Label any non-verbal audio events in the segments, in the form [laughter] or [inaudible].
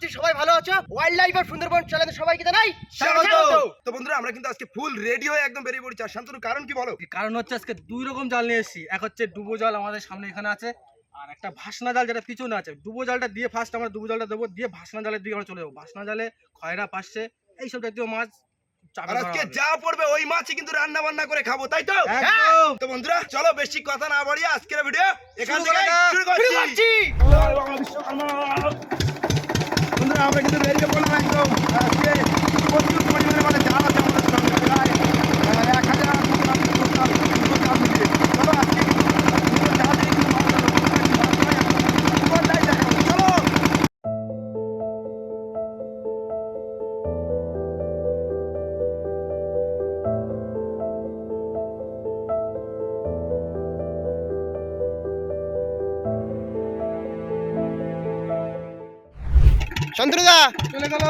করছি সবাই ভালো আছো? ওয়াইল্ড লাইফ আর সুন্দরবন চ্যানেলে সবাইকে জানাই স্বাগত! তো বন্ধুরা আমরা কিন্তু আজকে ফুল রেডি হয়ে একদম বেরিয়ে পড়ছি। আর শান্তনু কারণ কি বলো? কারণ হচ্ছে আজকে দুই রকম জাল নিয়ে এসেছি। এক হচ্ছে ডুবো জাল আমাদের সামনে এখানে আছে আর একটা ভাসনা জাল যেটা পিছনে আছে। ডুবো জালটা দিয়ে ফার্স্ট আমরা ডুবো জালটা দেবো দিয়ে ভাসনা জালের দিকে আমরা চলে যাব। ভাসনা জালে খয়রা পাশে এইসব জাতীয় মাছ আজকে যা পড়বে ওই মাছই কিন্তু রান্না বান্না করে খাব তাই তো? তো বন্ধুরা চলো বেশি কথা না বাড়িয়ে আজকের ভিডিও এখান থেকে শুরু শুরু করছি। করছি বন্ধুরা আমরা কিন্তু বেরিয়ে পড়লাম একদম আর আজকে প্রচুর পরিমাণে মানে জাল আছে আমাদের সঙ্গে প্রায় আহ, এক হাজার শান্তনুদা চলে গেল।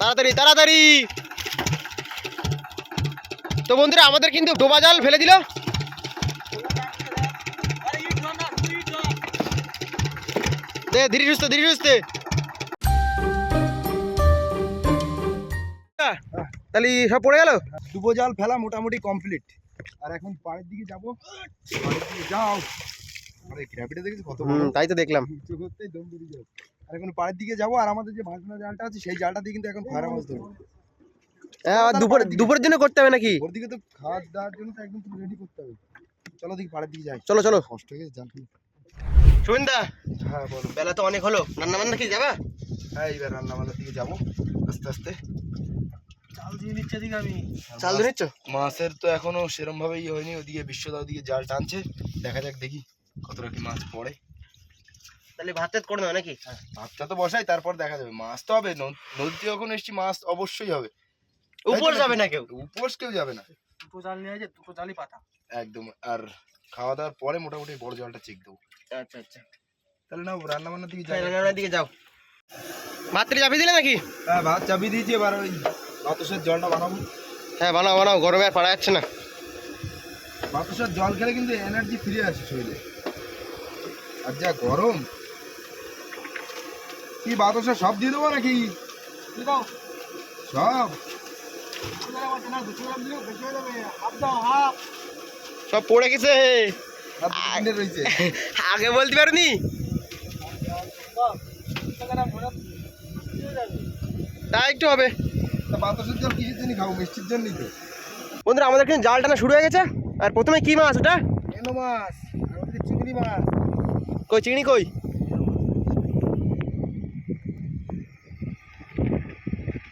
তাড়াতাড়ি তাড়াতাড়ি। তো বন্ধুরা আমাদের কিন্তু ডোবা জাল ফেলে দিল। দে ধীরে সুস্থ ধীরে সুস্থে। তাহলে সব পড়ে গেল? ডুবো জাল ফেলা মোটামুটি কমপ্লিট আর এখন পাড়ের দিকে যাব। পাড়ের দিকে যাও। আরে গ্র্যাভিটি দেখেছি কত তাই তো দেখলাম। করতেই দম বেরিয়ে যাবে। আর এখন পাড়ের দিকে যাব আর আমাদের যে ভাসনা জালটা আছে সেই জালটা দিয়ে কিন্তু এখন ফায়ার মাছ ধরবো হ্যাঁ আবার দুপুর দুপুরের জন্য করতে হবে নাকি? ওর দিকে তো খাওয়ার দাওয়ার জন্য তো একদম রেডি করতে হবে। চলো দেখি পাড়ের দিকে যাই। চলো চলো। কষ্ট হয়ে গেছে জাল। সুবিন্দা হ্যাঁ বলো। বেলা তো অনেক হলো। রান্না বান্না কি যাবা? হ্যাঁ এইবার রান্নাবান্নার দিকে যাব আস্তে আস্তে। জাল দিয়ে নিচ্ছে দিকে আমি। চাল ধরে নিচ্ছ? মাছের তো এখনও সেরম ভাবে ইয়ে হয়নি ওদিকে বিশ্বদা ওদিকে জাল টানছে। দেখা যাক দেখি কতটা কি মাছ পড়ে। তাহলে ভাত টাত করে নাও নাকি? হ্যাঁ ভাতটা তো বসাই তারপর দেখা যাবে। মাছ তো হবে ন- নদীতে যখন এসছি মাছ অবশ্যই হবে। উপর যাবে না কেউ? উপোস কেউ যাবে না। দুটো জাল নিয়ে আছে দুটো জালই পাতা। একদম আর খাওয়া দাওয়ার পরে মোটামুটি বড় জলটা চেক দেবো। আচ্ছা আচ্ছা। তাহলে না রান্না বান্নার দিকে তাহলে রান্নার দিকে যাও। ভাত চাপিয়ে দিলে নাকি? হ্যাঁ ভাত চাপিয়ে দিয়েছি এবার ওই বাতাসের জলটা বানাবো। হ্যাঁ বানাও বানাও গরমে আর পারা যাচ্ছে না। বাতাসের জল খেলে কিন্তু এনার্জি ফিরে আসে শরীরে। আর যা গরম। কি বাতাসা সব দিয়ে দেবো নাকি? সব। সব পড়ে গেছে। আগে বলতে পারোনি। তা একটু হবে। বাতাসের জল কিসের জন্য খাব মিষ্টির জন্যই তো। বন্ধুরা আমাদের কিন্তু জাল টানা শুরু হয়ে গেছে। আর প্রথমে কি মাছ ওটা? এনো মাছ আর চিংড়ি মাছ। কই চিংড়ি কই?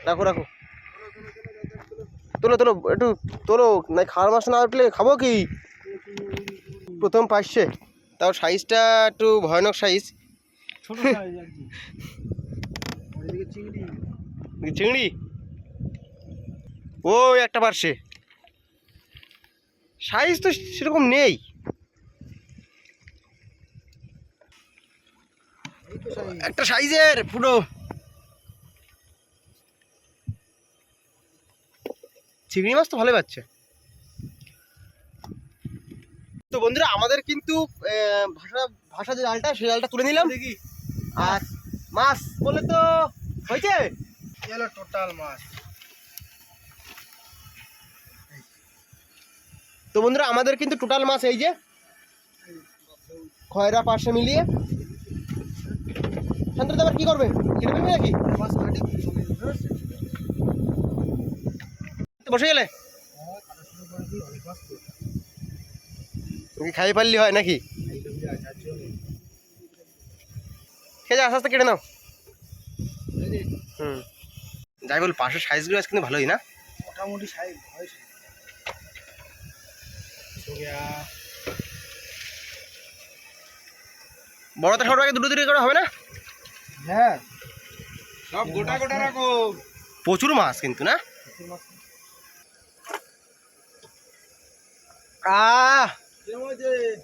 রাখো রাখো। তোলো তোলো একটু তোলো। না খাওয়ার মাছ না উঠলে খাব কি? প্রথম পাইছে। তাও সাইজটা একটু ভয়ানক সাইজ। চিংড়ি চিংড়ি? ওই একটা পারছে সাইজ তো সেরকম নেই। একটা সাইজের পুরো। চিংড়ি মাছ তো ভালো পাচ্ছে। তো বন্ধুরা আমাদের কিন্তু ভাষা ভাষা যে জালটা সেই জালটা তুলে নিলাম। আর মাছ বলে তো হয়েছে? টোটাল মাছ। তো বন্ধুরা, আমাদের কিন্তু টোটাল মাছ এই যে, খয়রা পাশে মিলিয়ে। শান্তরা আবার কি করবে? কেটে ফেলবে নাকি? বসে গেলে? খাই পারলি হয় নাকি? খেয়ে যা, আস্তে আস্তে কেটে নাও। হুম। যাই বল, পাশের সাইজগুলো আজ কিন্তু ভালোই না? মোটামুটি সাইজ হয়েছে বড়তে ছোট আগে দুটো দুটো করে হবে না? হ্যাঁ। সব গোটা গোটা রাখো। প্রচুর মাছ কিন্তু না? আহ!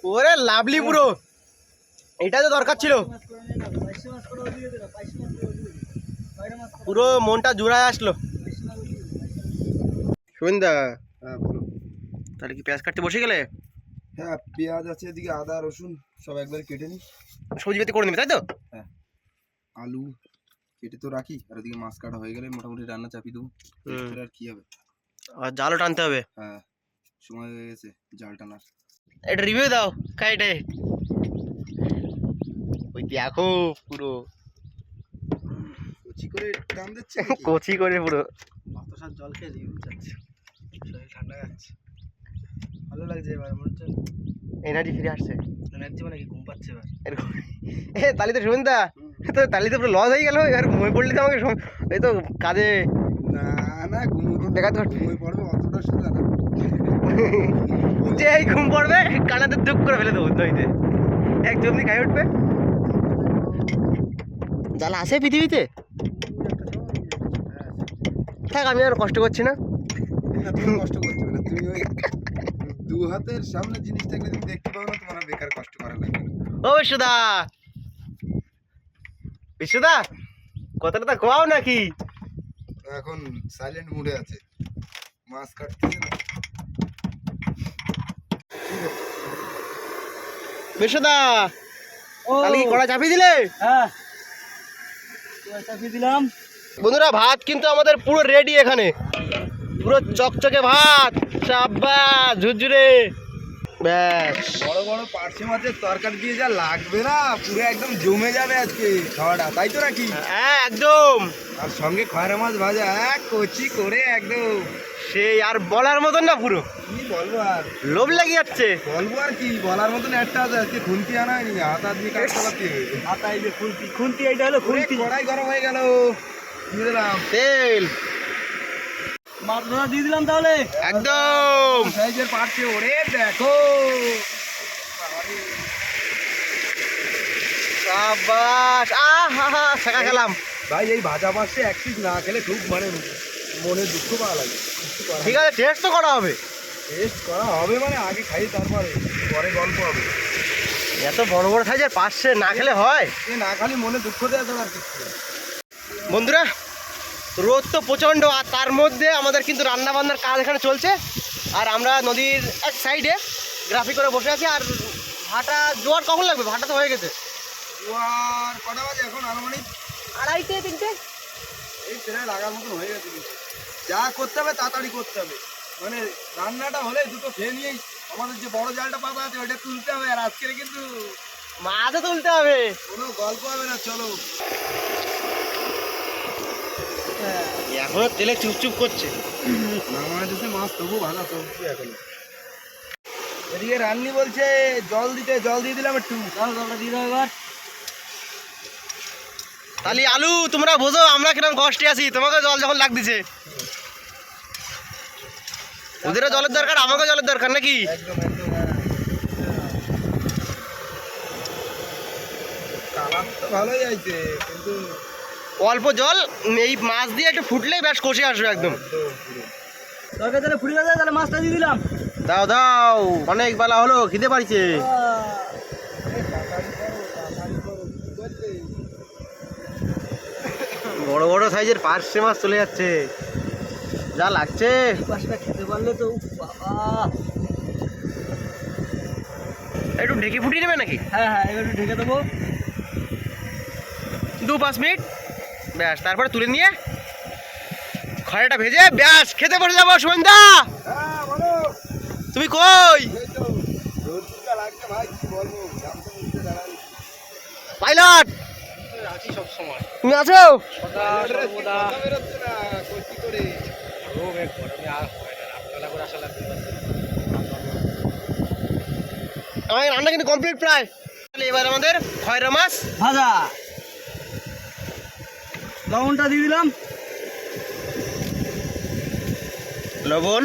ওরে লাভলি পুরো। এটা তো দরকার ছিল। পুরো মনটা জোড়ায় আসলো। সন্ধ্যা তাহলে কি পেঁয়াজ কাটতে বসে গেলে? হ্যাঁ পেঁয়াজ আছে এদিকে আদা রসুন সব একবারে কেটে নিই। সবজি পাতি করে নিবি তাই তো? হ্যাঁ। আলু কেটে তো রাখি আর ওদিকে মাছ কাটা হয়ে গেলে মোটামুটি রান্না চাপিয়ে দেবো। আর কি হবে? আর জালও টানতে হবে? হ্যাঁ সময় হয়ে গেছে জাল টানার। এটা রিভিউ দাও কাইটে ওই দেখো পুরো। কচি করে টান দিচ্ছে কচি করে পুরো। বাতাসার জল খেয়ে রিভিউ যাচ্ছে শরীর ঠান্ডা যাচ্ছে। ভালো লাগছে এবার মনে হচ্ছে এনার্জি ফিরে আসছে। এনার্জি মানে কি? ঘুম পাচ্ছে এবার। এরকম এ তালি তো শুনতা। তো তালি তো পুরো লস হয়ে গেল এবার ঘুমিয়ে পড়লি তো আমাকে এই তো কাজে না না ঘুমোতে দেখাতে পারছি। ঘুমিয়ে পড়বে অতটা সোজা না। [laughs] যে এই ঘুম পড়বে কানাতে দুঃখ করে ফেলে দেবো দইতে। এক জমনি খাই উঠবে। জাল আছে পৃথিবীতে? থাক আমি আর কষ্ট করছি না। তুমি কষ্ট হবে না তুমি ওই দু হাতের সামনে জিনিস থাকলে তুমি দেখতে পাবে না তোমার বেকার কষ্ট করা লাগবে। ও বিশুদা! বিশুদা কথাটা তো কোয়াও নাকি? এখন সাইলেন্ট মুডে আছে। মাছ কাটতেছে না বিশুদা ও। কালি কড়া চাপিয়ে দিলে? হ্যাঁ। চাপিয়ে দিলাম। বন্ধুরা ভাত কিন্তু আমাদের পুরো রেডি এখানে। পুরো চকচকে ভাত। চাব্বা ঝুরঝুরে। ব্যাস। বড় বড় পার্শে মাছের তরকারি দিয়ে যা লাগবে না পুরো একদম জমে যাবে আজকে খাওয়াটা তাই তো নাকি? হ্যাঁ একদম। আর সঙ্গে খয়রা মাছ ভাজা এক কচি করে একদম। সেই আর বলার মতন না পুরো। কি বলব আর? লোভ লেগে যাচ্ছে। বলব আর কি বলার মতন একটা আছে আজকে খুন্তি আনা হয়নি হাত হাত দিয়ে কাজ চালাতে হবে হাতা এই যে খুন্তি খুন্তি এইটা হলো খুন্তি। কড়াই গরম হয়ে গেল। দিয়ে দিলাম। তেল। মাছ ধরা দিয়ে দিলাম তাহলে। একদম। সাইজের পাচ্ছে ওরে দেখো। সাবাস আহা শেখা খেলাম। ভাই এই ভাজা মাছটা এক পিস না খেলে খুব মানে মনে দুঃখ পাওয়া লাগে। ঠিক আছে টেস্ট তো করা হবে। টেস্ট করা হবে মানে আগে খাই তারপরে পরে গল্প হবে। এত বড় বড় সাইজের পাশে না খেলে হয়। না খালি মনে দুঃখ দেয় তো আর কিছু না। বন্ধুরা রোদ তো প্রচণ্ড আর তার মধ্যে আমাদের কিন্তু রান্না বান্নার কাজ এখানে চলছে। আর আমরা নদীর এক সাইডে গ্রাফি করে বসে আছি আর ভাটা জোয়ার কখন লাগবে? ভাটা তো হয়ে গেছে। কটা বাজে এখন আনুমানিক? আড়াইটে তিনটে। এই প্রায় লাগার মতন হয়ে গেছে। যা করতে হবে তাড়াতাড়ি করতে হবে। মানে রান্নাটা হলে দুটো খেয়ে নিয়েই আমাদের যে বড় জালটা পাতা আছে ওইটা তুলতে হবে। আর আজকের কিন্তু মাছও তুলতে হবে। কোনো গল্প হবে না চলো। এখনও তেলে চুপচুপ করছে। দিতে মাছ তবু ভাজা চলছে এখন এদিকে রান্নি বলছে জল দিতে জল দিয়ে দিলাম একটু। চলো জলটা দিয়ে দাও এবার। তাহলে আলু তোমরা বোঝো আমরা কীরকম কষ্টে আছি তোমাকে জল যখন লাগতেছে ওদেরও জলের দরকার আমাকেও জলের দরকার নাকি? একদম একদম হ্যাঁ। কালার তো ভালোই আছে কিন্তু অল্প জল এই মাছ দিয়ে একটু ফুটলেই বেশ কষে আসবে একদম। তরকারি তাহলে ফুটে তাহলে মাছটা দিয়ে দিলাম। দাও দাও অনেক বেলা হলো খিদে পারিছে বড় বড় সাইজের পার্শে মাছ চলে যাচ্ছে। যা লাগছে। খেতে পারলে তো বাবা। একটু ঢেকে ফুটিয়ে নেবে নাকি? হ্যাঁ হ্যাঁ একটু ঢেকে দেবো। দু পাঁচ মিনিট। ব্যাস, তারপরে তুলে নিয়ে খড়াটা ভেজে ব্যাস, খেতে বসে যাব বলো তুমি কই? পাইলট, তুমি আছো? আমার রান্না কিন্তু কমপ্লিট প্রায়। এবার আমাদের খয়রা মাছ। ভাজা। লবণটা দিয়ে দিলাম। লবণ?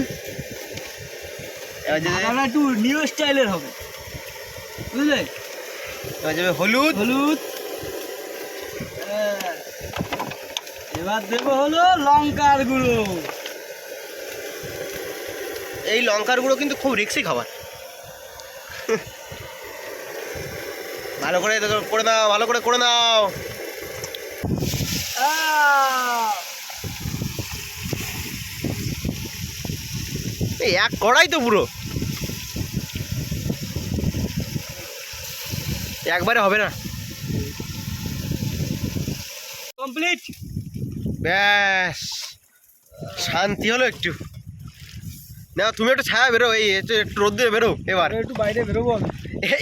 এবার একটু নিউ স্টাইলের হবে। বুঝলে? এবার যাবে হলুদ। হলুদ। হ্যাঁ। এবার দেবো হলো লঙ্কার গুঁড়ো। এই লঙ্কার গুঁড়ো কিন্তু খুব রিক্সি খাবার। ভালো করে করে দাও ভালো করে করে দাও। এক কড়াই তো পুরো। একবারে হবে না। কমপ্লিট ব্যাস শান্তি হলো একটু। না তুমি একটু ছায়া বেরো এই একটু রোদ্রে বেরো এবার। একটু বাইরে বেরোবো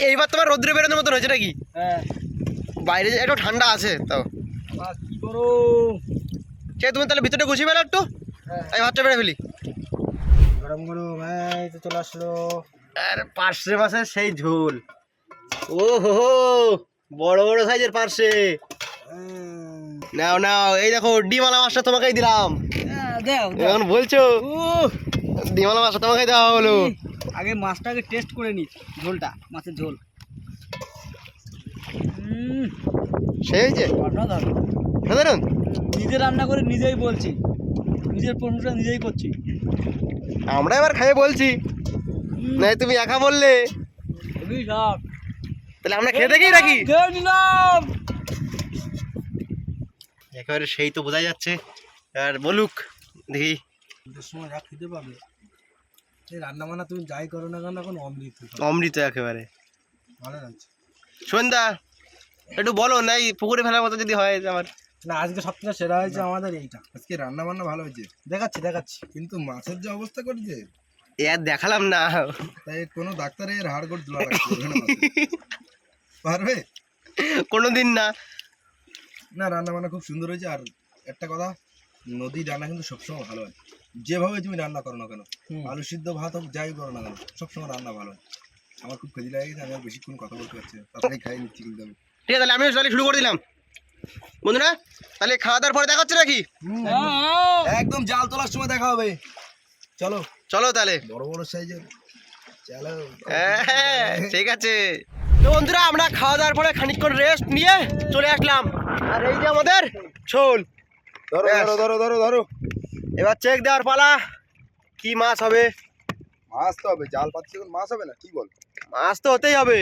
এইবার তোমার রোদ্রে বেরোনোর মতন হয়েছে নাকি? হ্যাঁ। বাইরে একটু ঠান্ডা আছে তাও সে তুমি তাহলে ভিতরে গুছিয়ে ফেলো একটু? হ্যাঁ। আমি ভাতটা বেড়ে ফেলি। গরম গরম হ্যাঁ এই তো চলে আসলো। আর পার্শে মাছের সেই ঝোল। ও হো বড় বড় সাইজের পার্শে নাও নাও এই দেখো ডিমালা মাছটা তোমাকেই দিলাম। দেও এখন বলছো ডিমালা মাছটা তোমাকেই দেওয়া হলো। আগে মাছটাকে টেস্ট করে নি ঝোলটা মাছের ঝোল। সেই যে। সাধারণ নিজে রান্না করে নিজেই বলছি। নিজের প্রশংসা নিজেই করছি। আমরা এবার খাইয়ে বলছি। না তুমি একা বললে। তাহলে আমরা খেয়ে দেখেই রাখি একেবারে সেই তো বোঝা যাচ্ছে। আর বলুক দেখি। সময় যা খেতে পাবে এই রান্না বান্না তুমি যাই করো না কেন এখন অমৃত। অমৃত একেবারে। ভালো লাগছে। সন্ধ্যা। একটু বলো নাই পুকুরে ফেলার মতো যদি হয় আমার। না আজকে সবথেকে সেরা হয়েছে আমাদের এইটা। আজকে রান্না বান্না ভালো হয়েছে। দেখাচ্ছি দেখাচ্ছি। কিন্তু মাছের যে অবস্থা করেছে এ আর দেখালাম না। তাই কোনো ডাক্তারের হাড় গোড় মাছের। পারবে? কোনোদিন না। না রান্না বান্না খুব সুন্দর হয়েছে। আর একটা কথা নদীর রান্না কিন্তু সবসময় ভালো হয়। যেভাবে তুমি রান্না করো না কেন আলু সিদ্ধ ভাত হোক যাই করো না কেন সবসময় রান্না ভালো হয়। আমার খুব খেতে লাগে আমি আর বেশিক্ষণ কথা বলতে পারছি তাড়াতাড়ি খাই নিচ্ছি কিন্তু আমি। ঠিক আছে তাহলে আমিও তাহলে শুরু করে দিলাম। বন্ধুরা তাহলে খাওয়া দাওয়ার পরে দেখা হচ্ছে নাকি? একদম জাল তোলার সময় দেখা হবে। চলো। চলো তাহলে। বড় বড় সাইজের। চলো। হ্যাঁ, ঠিক আছে। তো বন্ধুরা আমরা খাওয়া দাওয়ার পরে খানিকক্ষণ রেস্ট নিয়ে চলে আসলাম। আর এই যে আমাদের ছোল ধরো। ধরো ধরো ধরো ধরো। এবার চেক দেওয়ার পালা কি মাছ হবে? মাছ তো হবে জাল পাচ্ছি মাছ হবে না কি বল? মাছ তো হতেই হবে।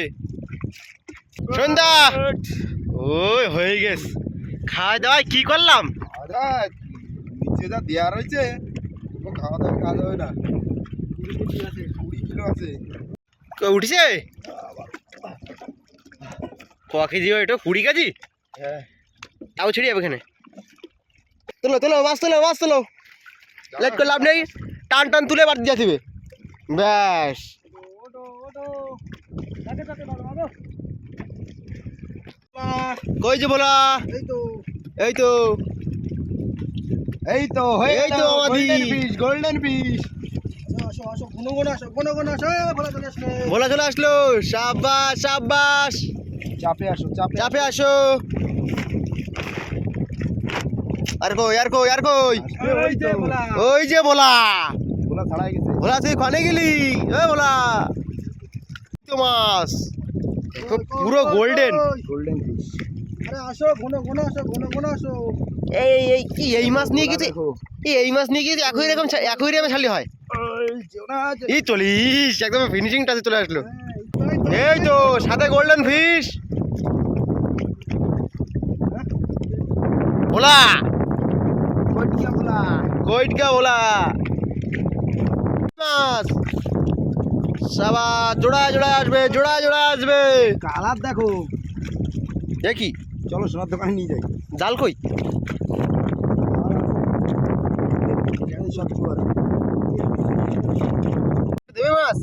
সন্ধ্যা। ওই হয়ে গেছে। খাওয়া দাওয়ায় কি করলাম? নিচে যা দেওয়া রয়েছে খাওয়া দাওয়া কাজ হবে না। কুড়ি কিলো আছে ক- উঠেছে? ক কেজি হয় এটা? কুড়ি কেজি? হ্যাঁ। তাও ছেড়ে যাবে এখানে। তোলো তোলো মাছ তোলো মাছ তোলো। লেট করে লাভ নেই। টান টান তুলে বাদ দিয়ে দিবে ব্যাস। কই যে বলা? এই তো। এই তো এই তো হয়ে আমাদি। গোল্ডেন ফিশ বলা চলে আসলে। বলা চলে আসলো। সাবাস সাবাস চাপে আসো চাপে চাপে আসো। আর কই আর কই আর কই? ওই। ওই যে বলা। ওলা ছাড়াই গেছে। বলা তুই খানে গেলি? এ বলা। তো মাছ। পুরো গোল্ডেন গোল্ডেন ফিশ আরে আসো ঘন ঘন আসো ঘন ঘন আসো। এই এই কি এই মাছ নিয়ে গেছে? এই এই মাছ নিয়ে গেছে? একই রকম একই রকম ছাড়লে হয়। এই চলিস একদম ফিনিশিং টাচে চলে আসলো। এই তো সাথে গোল্ডেন ফিশ বলা কইটকা বলা মাছ। সাবা জোড়া জোড়া আসবে জোড়া জোড়া আসবে। কালার দেখো। দেখি। চলো সোনার দোকানে নিয়ে যাই। জাল কই? দেবে মাছ?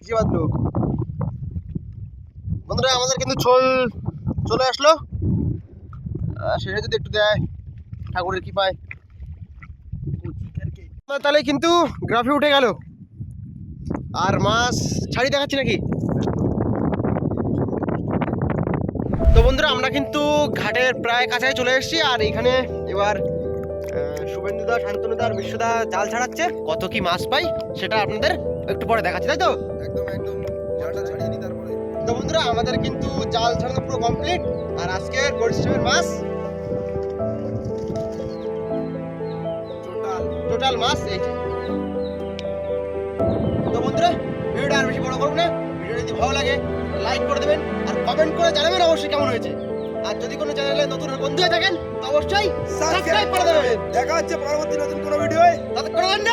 কি বাদলো বন্ধুরা আমাদের কিন্তু ছোল চলে আসলো। সেটা যদি একটু দেয় ঠাকুরের কি পায় তাহলে কিন্তু গ্রাফি উঠে গেল। আর মাছ ছাড়ি দেখাচ্ছি নাকি? তো বন্ধুরা আমরা কিন্তু ঘাটের প্রায় কাছাই চলে এসেছি আর এখানে এবার শুভেন্দুদা শান্তনুদা আর বিশ্বদা জাল ছাড়াচ্ছে। কত কি মাছ পাই সেটা আপনাদের একটু পরে দেখাচ্ছি তাই তো? একদম একদম জালটা ছাড়িয়ে নি তারপরে। তো বন্ধুরা আমাদের কিন্তু জাল ছাড়ানো পুরো কমপ্লিট আর আজকের পরিশ্রমের মাছ টোটাল মাছ এই তো বন্ধুরা ভিডিওটা আর বেশি বড় করব না ভিডিও যদি ভালো লাগে লাইক করে দেবেন আর কমেন্ট করে জানাবেন অবশ্যই কেমন হয়েছে। আর যদি কোনো চ্যানেলে নতুন বন্ধু হয়ে থাকেন অবশ্যই সাবস্ক্রাইব করে দেবেন। দেখা হচ্ছে পরবর্তী নতুন কোনো ভিডিওয়। ততক্ষণ জন্য